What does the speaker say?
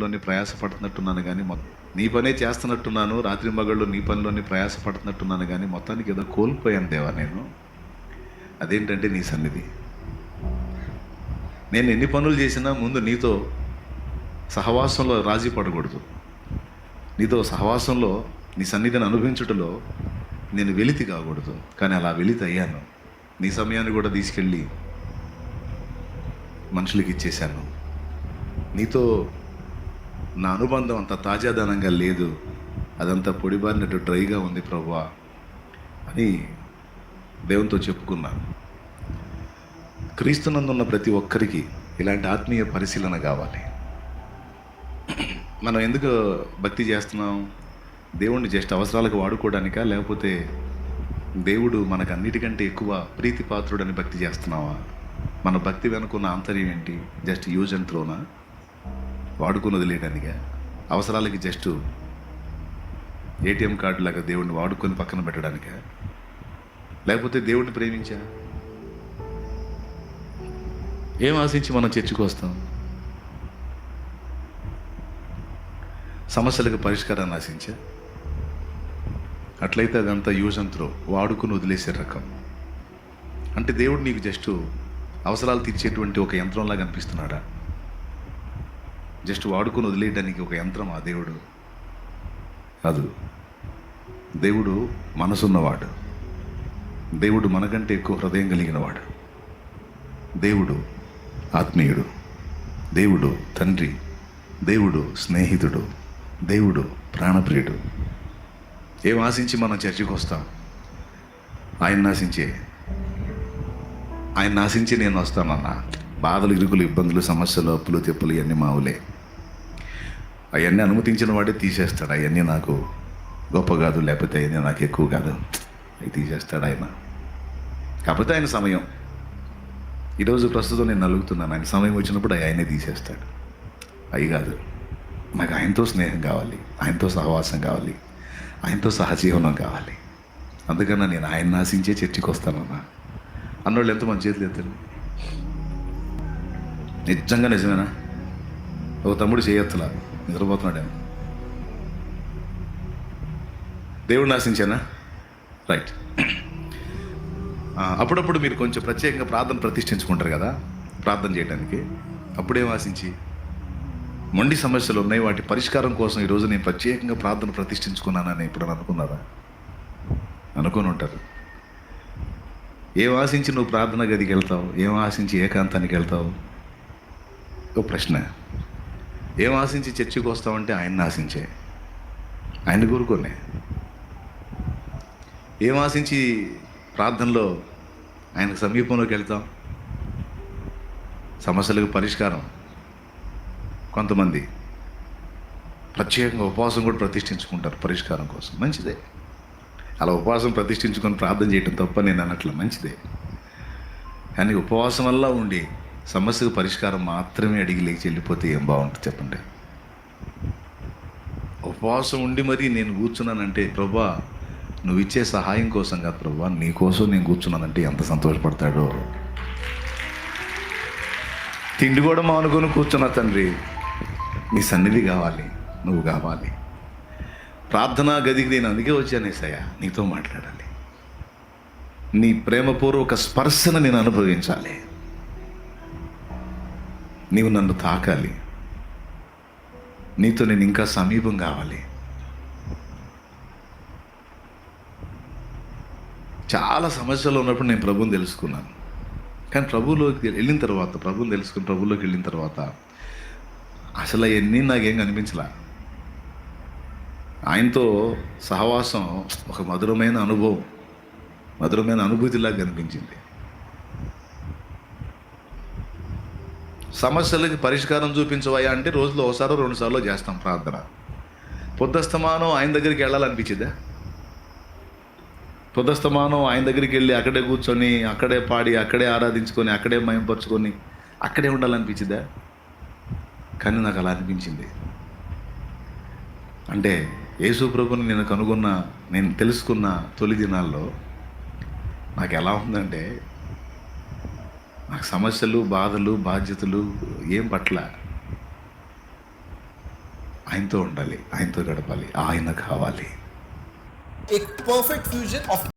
లోని ప్రయాసపడుతున్నట్టున్నాను కానీ నీ పనే చేస్తున్నట్టున్నాను రాత్రి మగళ్ళు నీ పనిలోని ప్రయాసపడుతున్నట్టున్నాను కానీ మొత్తానికి ఏదో కోల్పోయాను దేవా నేను. అదేంటంటే నీ సన్నిధి. నేను ఎన్ని పనులు చేసినా ముందు నీతో సహవాసంలో రాజీ పడకూడదు. నీతో సహవాసంలో నీ సన్నిధిని అనుభవించుటలో నేను వెలితి కాకూడదు. కానీ అలా వెలితి అయ్యాను. నీ సమయాన్ని కూడా తీసుకెళ్ళి మనుషులకి ఇచ్చేశాను. నీతో నా అనుబంధం అంత తాజాదనంగా లేదు. అదంతా పొడిబారినట్టు డ్రైగా ఉంది ప్రభా అని దేవునితో చెప్పుకున్నాను. క్రీస్తునందున్న ప్రతి ఒక్కరికి ఇలాంటి ఆత్మీయ పరిశీలన కావాలి. మనం ఎందుకు భక్తి చేస్తున్నాం? దేవుణ్ణి జస్ట్ అవసరాలకు వాడుకోవడానికా? లేకపోతే దేవుడు మనకు అన్నిటికంటే ఎక్కువ ప్రీతి పాత్రుడని భక్తి చేస్తున్నావా? మన భక్తి వెనుకున్న ఆంతర్యం ఏంటి? జస్ట్ యూజ్ అండ్ త్రోనా? వాడుకొని వదిలేయడానికా అవసరాలకి జస్ట్ ఏటీఎం కార్డు లాగా దేవుడిని వాడుకొని పక్కన పెట్టడానికా? లేకపోతే దేవుడిని ప్రేమించా? ఏం ఆశించి మనం చర్చకు వస్తాం? సమస్యలకు పరిష్కారాన్ని ఆశించా? అట్లయితే అదంతా యూజ్ అండ్ త్రో. వాడుకుని వదిలేసే రకం. అంటే దేవుడు నీకు జస్ట్ అవసరాలు తీర్చేటువంటి ఒక యంత్రంలాగా అనిపిస్తున్నాడా? జస్ట్ వాడుకొని వదిలేయడానికి ఒక యంత్రం ఆ దేవుడు. కాదు దేవుడు మనసున్నవాడు. దేవుడు మనకంటే ఎక్కువ హృదయం కలిగినవాడు. దేవుడు ఆత్మీయుడు. దేవుడు తండ్రి. దేవుడు స్నేహితుడు. దేవుడు ప్రాణప్రియుడు. ఏం ఆశించి మనం చర్చకు వస్తాం? ఆయన ఆశించే ఆయన ఆశించి నేను వస్తానన్నా. బాధలు ఇరుకులు ఇబ్బందులు సమస్యలు అప్పులు తెప్పులు ఇవన్నీ మావులే అవన్నీ అనుమతించిన వాడే తీసేస్తాడు. అవన్నీ నాకు గొప్ప కాదు లేకపోతే అవన్నీ నాకు ఎక్కువ కాదు. అవి తీసేస్తాడు ఆయన. కాకపోతే ఆయన సమయం. ఈరోజు ప్రస్తుతం నేను నలుగుతున్నాను. ఆయన సమయం వచ్చినప్పుడు అవి ఆయనే తీసేస్తాడు. అవి కాదు. నాకు ఆయనతో స్నేహం కావాలి ఆయనతో సహవాసం కావాలి ఆయనతో సహజీవనం కావాలి. అందుకన్నా నేను ఆయన ఆశించే చర్చికి వస్తానన్నా. అన్నోళ్ళు ఎంతమంది చేతులు ఎత్తండి నిజంగా నిజమేనా? ఒక తమ్ముడు చేయొత్తులా? నిద్రపోతున్నాడే దేవుడిని ఆశించానా రైట్ అప్పుడప్పుడు మీరు కొంచెం ప్రత్యేకంగా ప్రార్థన ప్రతిష్ఠించుకుంటారు కదా ప్రార్థన చేయడానికి అప్పుడేం ఆశించి? మొండి సమస్యలు ఉన్నాయి వాటి పరిష్కారం కోసం ఈరోజు నేను ప్రత్యేకంగా ప్రార్థన ప్రతిష్ఠించుకున్నానని ఇప్పుడు అనుకున్నారా? అనుకొని ఉంటారు. ఏం ఆశించి నువ్వు ప్రార్థన గదికి వెళ్తావు? ఏం ఆశించి ఏకాంతానికి వెళ్తావు? ఒక ప్రశ్న. ఏం ఆశించి చర్చికి వస్తామంటే ఆయన్ని ఆశించే. ఆయన్ని కోరుకోనే. ఏం ఆశించి ప్రార్థనలో ఆయనకు సమీపంలోకి వెళ్తాం? సమస్యలకు పరిష్కారం. కొంతమంది ప్రత్యేకంగా ఉపవాసం కూడా ప్రతిష్ఠించుకుంటారు పరిష్కారం కోసం. మంచిదే. అలా ఉపవాసం ప్రతిష్ఠించుకొని ప్రార్థన చేయటం తప్ప నేను అన్నట్లు మంచిదే. కానీ ఉపవాసం వల్ల ఉండి సమస్యకు పరిష్కారం మాత్రమే అడిగి లేచి వెళ్ళిపోతే ఏం బాగుంటుంది చెప్పండి. ఉపవాసం ఉండి మరీ నేను కూర్చున్నానంటే ప్రభా నువ్వు ఇచ్చే సహాయం కోసం కాదు ప్రభా నీ కోసం నేను కూర్చున్నానంటే ఎంత సంతోషపడతాడో. తిండి కూడా మానుకొని కూర్చున్నా తండ్రి నీ సన్నిధి కావాలి నువ్వు కావాలి. ప్రార్థనా గదికి నేను అందుకే వచ్చాను నీతో మాట్లాడాలి. నీ ప్రేమపూర్వక స్పర్శను నేను అనుభవించాలి. నీవు నన్ను తాకాలి. నీతో నేను ఇంకా సమీపం కావాలి. చాలా సమస్యలు ఉన్నప్పుడు నేను ప్రభుని తెలుసుకున్నాను. కానీ ప్రభువులోకి వెళ్ళిన తర్వాత ప్రభుని తెలుసుకుని ప్రభువులోకి వెళ్ళిన తర్వాత అసలు అవన్నీ నాకేం కనిపించలే. ఆయనతో సహవాసం ఒక మధురమైన అనుభవం మధురమైన అనుభూతిలాగా కనిపించింది. సమస్యలకి పరిష్కారం చూపించవయ్యా అంటే రోజులో ఒకసారో రెండు సార్లు చేస్తాం ప్రార్థన. పొద్దుస్తమానం ఆయన దగ్గరికి వెళ్ళాలనిపించిందా పొద్దుస్తమానం ఆయన దగ్గరికి వెళ్ళి అక్కడే కూర్చొని అక్కడే పాడి అక్కడే ఆరాధించుకొని అక్కడే మయంపరుచుకొని అక్కడే ఉండాలనిపించిందా కానీ నాకు అలా అనిపించింది. అంటే యేసు ప్రభుని నేను కనుగొన్న నేను తెలుసుకున్న తొలి దినాల్లో నాకు ఎలా ఉందంటే నాకు సమస్యలు బాధలు బాధ్యతలు ఏం పట్ల ఆయనతో ఉండాలి ఆయనతో గడపాలి ఆయన కావాలి. Fusion of